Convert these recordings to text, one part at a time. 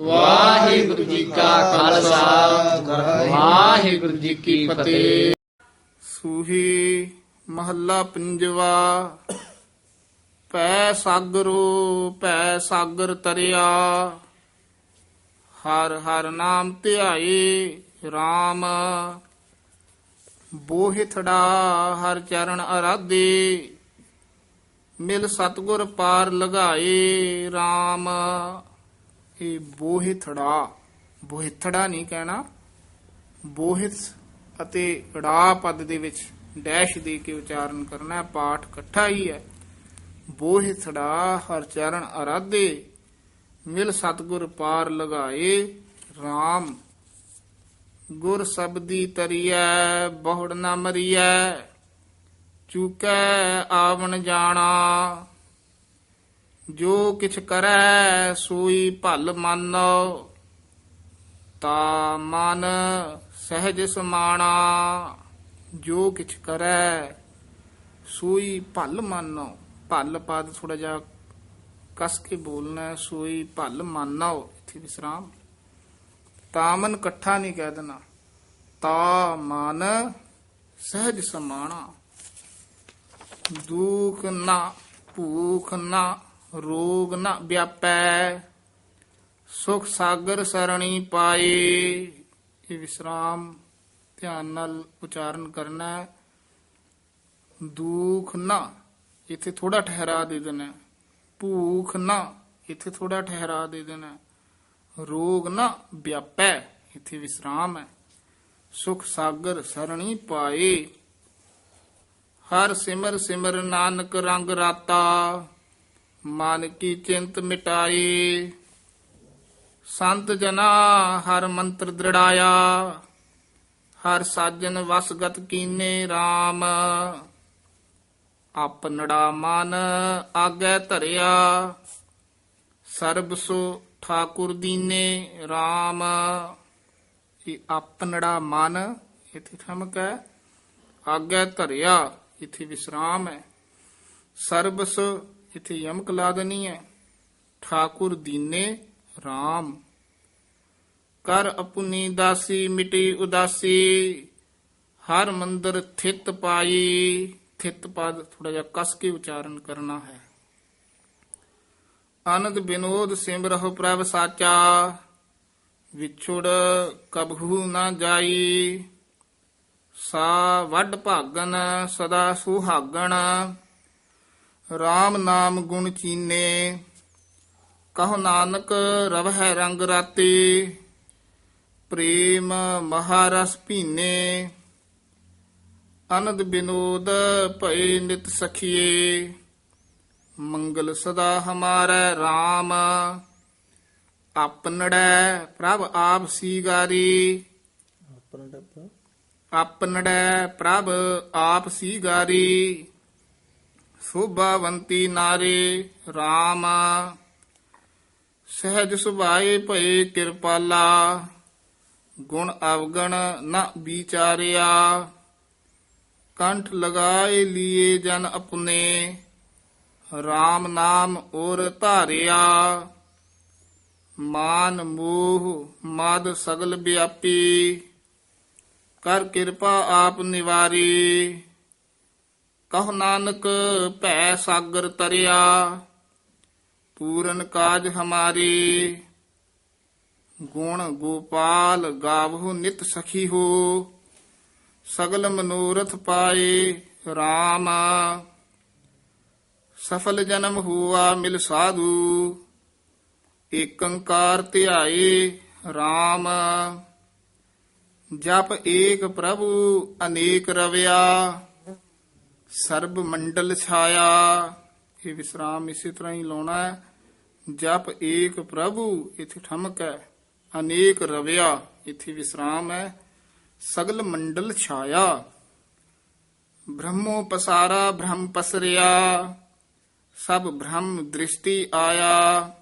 ਵਾਹਿਗੁਰੂ ਜੀ ਕਾ ਖਾਲਸਾ। ਵਾਹਿਗੁਰੂ ਜੀ ਕੀ ਫਤਿਹ। ਸੂਹੀ ਮਹੱਲਾ ਪੰਜਵਾ ਪੈ ਸਾਗਰੋ ਪੈ ਸਾਗਰ ਤਰਿਆ। ਹਰ ਹਰ ਨਾਮ ਧਿਆਏ RAM ਬੋਹਿਥੜਾ ਹਰ ਚਰਨ ਅਰਾਧੇ। ਮਿਲ ਸਤਗੁਰ ਪਾਰ ਲਗਾਏ RAM ਇਹ ਬੋਹਿਥੜਾ ਬੋਹਿਥੜਾ ਨਹੀਂ ਕਹਿਣਾ, ਬੋਹਿਤ ਅਤੇ ੜਾ ਪਦ ਦੇ ਵਿੱਚ ਡੈਸ਼ ਦੇ ਕੇ ਉਚਾਰਨ ਕਰਨਾ ਪਾਠ ਇਕੱਠਾ ਹੀ ਹੈ। ਬੋਹਿਥੜਾ ਹਰ ਚਰਨ ਅਰਾਧੇ, ਮਿਲ ਸਤਗੁਰ ਪਾਰ ਲਗਾਏ RAM ਗੁਰ ਸਬਦੀ ਤਰੀਐ, ਬਹੁੜ ਨਾ ਮਰੀਐ, ਚੁਕੈ ਆਵਣ ਜਾਣਾ। ਜੋ ਕਿਛ ਕਰੈ ਸੋਈ ਭਲ ਮਾਨੋ, ਤਾ ਮਨ ਸਹਿਜ ਸਮਾਣਾ। ਜੋ ਕਿਛ ਕਰੈ ਸੋਈ ਭਲ ਮਾਨੋ। ਭਲ ਪਦ ਥੋੜਾ ਜਿਹਾ ਕਸ ਕੇ ਬੋਲਣਾ, ਸੋਈ ਭਲ ਮਾਨੋ। ਇੱਥੇ ਵਿਸਰਾਮ। ਤਾਮਨ ਇਕੱਠਾ ਨਹੀਂ ਕਹਿ ਦੇਣਾ। ਤਾ ਮਨ ਸਹਿਜ ਸਮਾਣਾ। ਦੁਖ ਨਾ, ਭੂਖ ਨਾ। ਰੋਗ ਨਾ ਵਿਆਪੈ, ਸੁਖ ਸਾਗਰ ਸਰਣੀ ਪਾਏ। ਇਹ ਵਿਸਰਾਮ ਧਿਆਨ ਨਾਲ ਉਚਾਰਨ ਕਰਨਾ ਹੈ। ਦੁਖ ਨਾ, ਇੱਥੇ ਥੋੜਾ ਠਹਿਰਾ ਦੇ ਦੇਣਾ ਭੂਖ ਨਾ, ਇੱਥੇ ਥੋੜਾ ਠਹਿਰਾ ਦੇ ਦੇਣਾ ਰੋਗ ਨਾ ਵਿਆਪੈ, ਇੱਥੇ ਵਿਸਰਾਮ ਹੈ। ਸੁਖ ਸਾਗਰ ਸਰਣੀ ਪਾਏ। ਹਰ ਸਿਮਰ ਸਿਮਰ ਨਾਨਕ ਰੰਗ ਰਾਤਾ। ਮਨ ਕੀ ਚਿੰਤ ਮਿਟਾਈ। ਸੰਤ ਜਨਾ ਹਰ ਮੰਤਰ ਦ੍ਰਿੜਾਇਆ। ਹਰ ਸਾਜਨ ਵਸਗਤ ਕੀਨੇ RAM ਆਪਨੜਾ ਮਨ ਆਗੇ ਧਰਿਆ। ਸਰਬ ਸੋ ਠਾਕੁਰ ਦੀਨੇ RAM ਇਹ ਆਪਨੜਾ ਮਨ ਇਥੇ ਠਮਕ ਹੈ। ਆਗੇ ਧਰਿਆ, ਇਥੇ ਵਿਸਰਾਮ ਹੈ। ਸਰਬਸ ਇਥੇ ਯਮਕ ਲਾ ਦੇਣੀ ਹੈ। ਠਾਕੁਰ ਦੀਨੇ RAM ਕਰ ਅਪੁਨੀ ਦਾਸੀ, ਮਿਟੀ ਉਦਾਸੀ। ਹਰ ਮੰਦਰ ਥਿਤ ਪਾਈ। ਥਿਤ ਪਦ ਥੋੜਾ ਜਿਹਾ ਕਸ ਕੇ ਉਚਾਰਨ ਕਰਨਾ ਹੈ। ਆਨੰਦ ਬਿਨੋਦ ਸਿਮਰਹੁ ਪ੍ਰਭ ਸਾਚਾ। ਵਿਛੁੜ ਕਬਹੂ ਨਾ ਜਾਈ। ਸਾ ਵੱਡ ਭਾਗਨ, ਸਦਾ ਸੁਹਾਗਣ। RAM ਨਾਮ ਗੁਣ ਚੀਨੇ ਕਹੋ ਨਾਨਕ ਰਵਹਿ ਰੰਗ ਰਾਤੇ ਪ੍ਰੇਮ ਮਹਾਰਸ ਭੀਨੇ ਅਨੰਦ ਬਿਨੋਦ ਭਏ ਨਿਤ ਸਖੀਏ ਮੰਗਲ ਸਦਾ ਹਮਾਰੇ RAM ਆਪਨੜੈ ਪ੍ਰਭ ਆਪ ਸੀਗਾਰੀ। ਆਪਨੜੈ ਪ੍ਰਭ ਆਪ ਸੀਗਾਰੀ। ਸੁਭਾਵੰਤੀ ਨਾਰੇ RAM ਸਹਿਜ ਸੁਭਾਏ ਭਏ ਕਿਰਪਾਲਾ। ਗੁਣ ਅਵਗਣ ਨ ਵਿਚਾਰਿਆ। ਕੰਠ ਲਗਾਏ ਲੀਏ ਜਨ ਆਪਣੇ। RAM ਨਾਮ ਔਰ ਧਾਰਿਆ। ਮਾਨ ਮੋਹ ਮਦ ਸਗਲ ਵਿਆਪੀ। ਕਰ ਕਿਰਪਾ ਆਪ ਨਿਵਾਰੀ। ਕਹ ਨਾਨਕ, ਭੈ ਸਾਗਰ ਤਰਿਆ, ਪੂਰਨ ਕਾਜ ਹਮਾਰੀ। ਗੁਣ ਗੋਪਾਲ ਗਾਵਹੁ ਨਿਤ ਸਖੀ ਹੋ ਸਗਲ ਮਨੋਰਥ ਪਾਏ RAM ਸਫਲ ਜਨਮ ਹੁਆ ਮਿਲ ਸਾਧੂ, ਏਕੰਕਾਰ ਧਿਆਏ RAM ਜਪ ਏਕ ਪ੍ਰਭੂ, ਅਨੇਕ ਰਵਿਆ। ਸਰਬ ਮੰਡਲ ਛਾਇਆ। ਇਹ ਵਿਸਰਾਮ ਇਸੇ ਤਰ੍ਹਾਂ ਹੀ ਲਾਉਣਾ ਹੈ। ਜਪ ਏਕ ਪ੍ਰਭੂ, ਇਥੇ ਠਮਕ ਹੈ। ਅਨੇਕ ਰਵਿਆ, ਇਥੇ ਵਿਸਰਾਮ ਹੈ। ਸਗਲ ਮੰਡਲ ਛਾਇਆ। ਬ੍ਰਹਮੋ ਪਸਾਰਾ, ਬ੍ਰਹਮ ਪਸਰਿਆ। ਸਭ ਬ੍ਰਹਮ ਦ੍ਰਿਸ਼ਟੀ ਆਇਆ।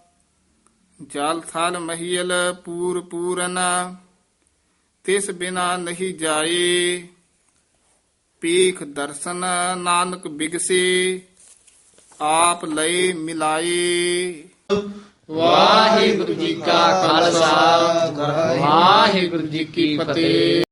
ਜਾਲ ਥਾਲ ਮਹੀਲ ਪੂਰ ਪੂਰਨ। ਤਿਸ ਬਿਨਾ ਨਹੀਂ ਜਾਏ। ਪੀਖ ਦਰਸ਼ਨ ਨਾਨਕ ਬਿਗਸੇ, ਆਪ ਲਏ ਮਿਲਾਏ ਵਾਹਿਗੁਰੂ ਜੀ ਕਾ ਖਾਲਸਾ, ਵਾਹਿਗੁਰੂ ਜੀ ਕੀ ਫਤਿਹ।